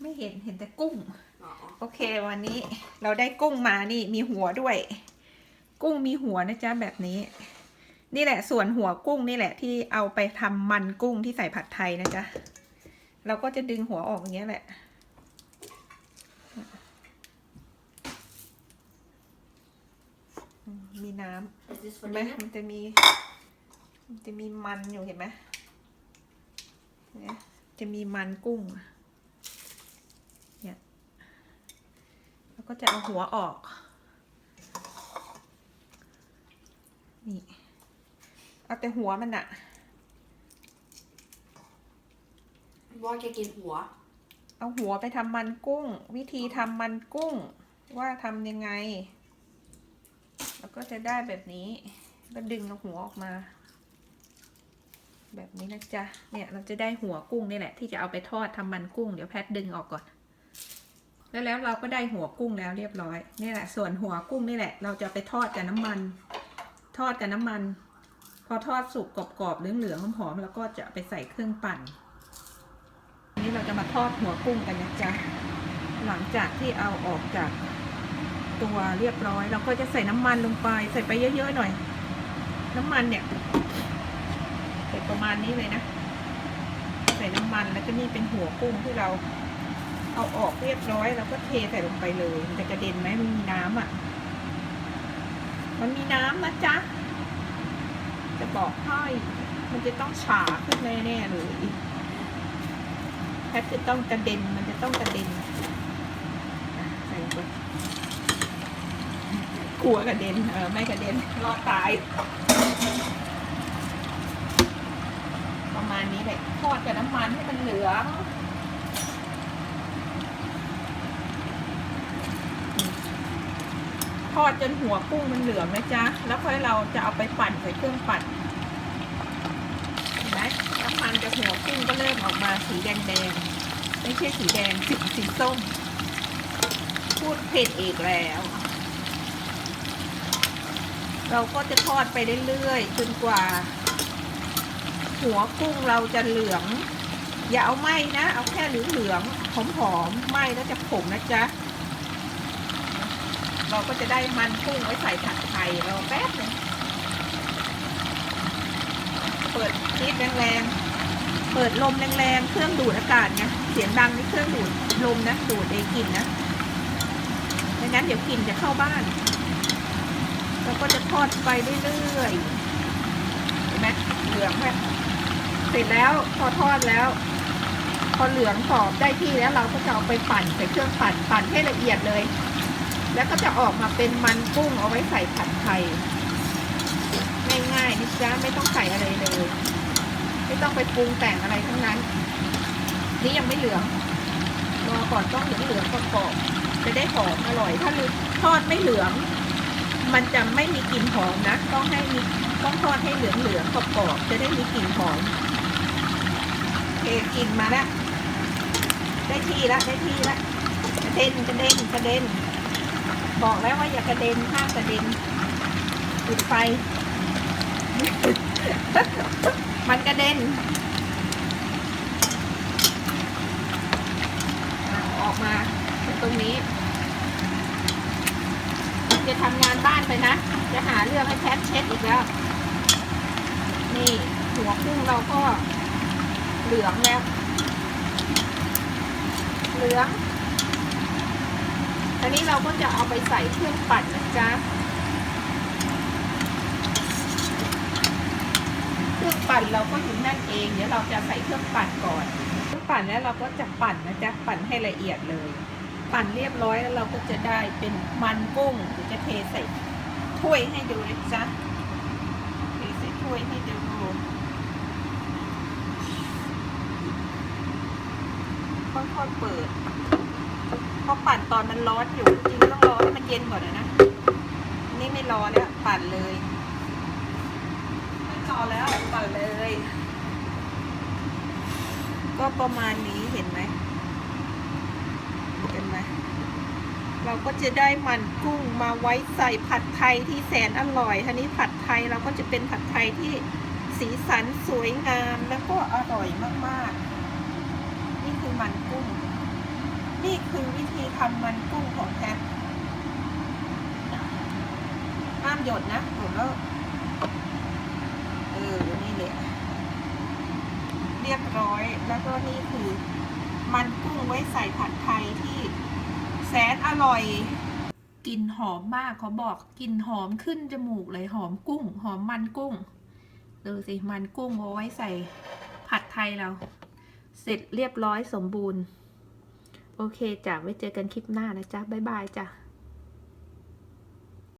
ไม่เห็นเห็นแต่กุ้งอ๋อโอเควันนี้เราได้กุ้งมานี่มีหัวด้วย กุ้งมีหัวนะจ๊ะแบบนี้ นี่แหละส่วนหัวกุ้งนี่แหละที่เอาไปทำมันกุ้งที่ใส่ผัดไทยนะจ๊ะเราก็จะดึงหัวออกอย่างเงี้ยแหละมีน้ำ Is this เห็ for นไหม dinner? มันจะมีมันจะมีมันอยู่เห็นไหมเนี่ยจะมีมันกุ้ง เนี่ย แล้ว ก็จะเอาหัวออก นี่ เอาแต่หัวมันอะว่าแกกินหัว เอาหัวไปทำมันกุ้ง วิธีทำมันกุ้ง ว่าทำยังไง แล้วก็จะได้แบบนี้ก็ดึงเอาหัวออกมา แบบนี้นะจ๊ะเนี่ยเราจะได้หัวกุ้งนี่แหละ ที่จะเอาไปทอดทำมันกุ้งเดี๋ยวแพทดึงออกก่อน แล้วแล้วเราก็ได้หัวกุ้งแล้วเรียบร้อยนี่แหละ ส่วนหัวกุ้งนี่แหละ เราจะไปทอดกับน้ำมัน ทอดกับน้ำมัน พอทอดสุกกรอบๆเหลืองๆหอมๆแล้วก็จะไปใส่เครื่องปั่นอันนี้เราจะมาทอดหัวกุ้งกันนะจ๊ะหลังจากที่เอาออกจากตัวเรียบร้อย เราก็จะใส่น้ำมันลงไป ใส่ไปเยอะๆหน่อย น้ำมันเนี่ยใส่ประมาณนี้เลยนะ ใส่น้ำมันแล้วก็นี่เป็นหัวกุ้งที่เรา เอาออกเรียบร้อยแล้วก็เทใส่ลงไปเลยมันจะกระเด็นไหมมันมีน้ำอะ มันมีน้ำนะจ๊ะ จะบอกให้มันจะต้องฉาขึ้นแน่ๆเลยแพทจะต้องกระเด็นมันจะต้องกระเด็นใส่ไปกลัวกระเด็นเออไม่กระเด็นรอดตาย ประมาณนี้แหละทอดกับน้ำมันให้มันเหลือง ทอ ดจนหัวกุ้งมันเหลืองนะจ๊ะ แล้วค่อยเราจะเอาไปปั่นใส่เครื่องปั่นเห็นไหมน้ำมันจากหัวกุ้งก็เริ่มออกมาสีแดงๆไม่ใช่สีแดงสีสีส้ม พูดเผ็ดอีกแล้ว เราก็จะทอดไปเรื่อยๆจนกว่า หัวกุ้งเราจะเหลือง อย่าเอาไหม้นะ เอาแค่เหลืองๆหอมๆไหม้แล้วจะขมนะจ๊ะ เราก็จะได้มันกุ้งไว้ใส่ผัดไทยเราแป๊บนึงเปิดชีดแรงๆ เปิดลมแรงๆ เครื่องดูดอากาศไงเสียงดังนี่เครื่องดูดลมนะ ดูดเองกลิ่นนะไม่งั้นเดี๋ยวกลิ่นจะเข้าบ้านแล้วก็จะทอดไปเรื่อยๆ เห็นไหมเหลืองแบบเสร็จแล้วพอทอดแล้ว พอเหลืองกรอบได้ที่แล้วเราก็จะเอาไปปั่นใส่เครื่องปั่นปั่นให้ละเอียดเลย แล้วก็จะออกมาเป็นมันกุ้งเอาไว้ใส่ผัดไทยง่ายๆนะจ๊ะไม่ต้องใส่อะไรเลย ไม่ต้องไปปรุงแต่งอะไรทั้งนั้น นี่ยังไม่เหลืองรอก่อนต้องเหลืองเหลืองกอบจะได้หอมอร่อย ถ้าทอดไม่เหลือง มันจะไม่มีกลิ่นหอมนะ ต้องให้มีต้องทอดให้เหลืองเหลืองๆกรอบจะได้มีกลิ่นหอมโอเคกลิ่นมาแล้วได้ที่ละได้ที่ละกระเด็นกระเด็นกระเด็น บอกแล้วว่าอย่ากระเด็นห้ามกระเด็นปิดไฟ มันกระเด็นอะออกมาตรงนี้ จะทำงานบ้านไปนะ จะหาเรื่องให้แพทเช็ดอีกแล้ว นี่หัวกุ้งเราก็เหลืองแล้ว เหลือง อันนี้เราก็จะเอาไปใส่เครื่องปั่นนะจ๊ะเครื่องปั่นเราก็อยู่นั่นเอง เดี๋ยวเราจะใส่เครื่องปั่นก่อน เครื่องปั่นแล้วเราก็จะปั่นนะจ๊ะ ปั่นให้ละเอียดเลย ปั่นเรียบร้อยแล้วเราก็จะได้เป็นมันกุ้งเดี๋ยวจะเทใส่ถ้วยให้ดูนะจ๊ะ เทใส่ถ้วยให้ดูค่อยๆเปิด เพราปั่นตอนมันร้อนอยู่จริงต้องรอให้มันเย็นก่อนนะนนี่ไม่รอแล้วปั่นเลยไม่รอแล้วปั่นเลย ก็ประมาณนี้เห็นไหมเห็นไหมเราก็จะได้มันกุ้งมาไว้ใส่ผัดไทยที่แสนอร่อยทีนี้ผัดไทยเราก็จะเป็นผัดไทยที่สีสันสวยงามแล้วก็อร่อยมากๆ นี่คือมันกุ้ง นี่คือวิธีทำมันกุ้งของแท้ห้ามหยดนะหยดแล้วเออ นี่แหละเรียบร้อย แล้วก็นี่คือ มันกุ้งไว้ใส่ผัดไทยที่แสนอร่อยกลิ่นหอมมากเขาบอกกลิ่นหอมขึ้นจมูกเลยหอมกุ้ง หอมมันกุ้ง ดูสิ มันกุ้งเอาไว้ใส่ผัดไทยเรา เสร็จเรียบร้อยสมบูรณ์ โอเคจ้ะไว้เจอกันคลิปหน้านะจ๊ะบ๊ายบายจ้ะ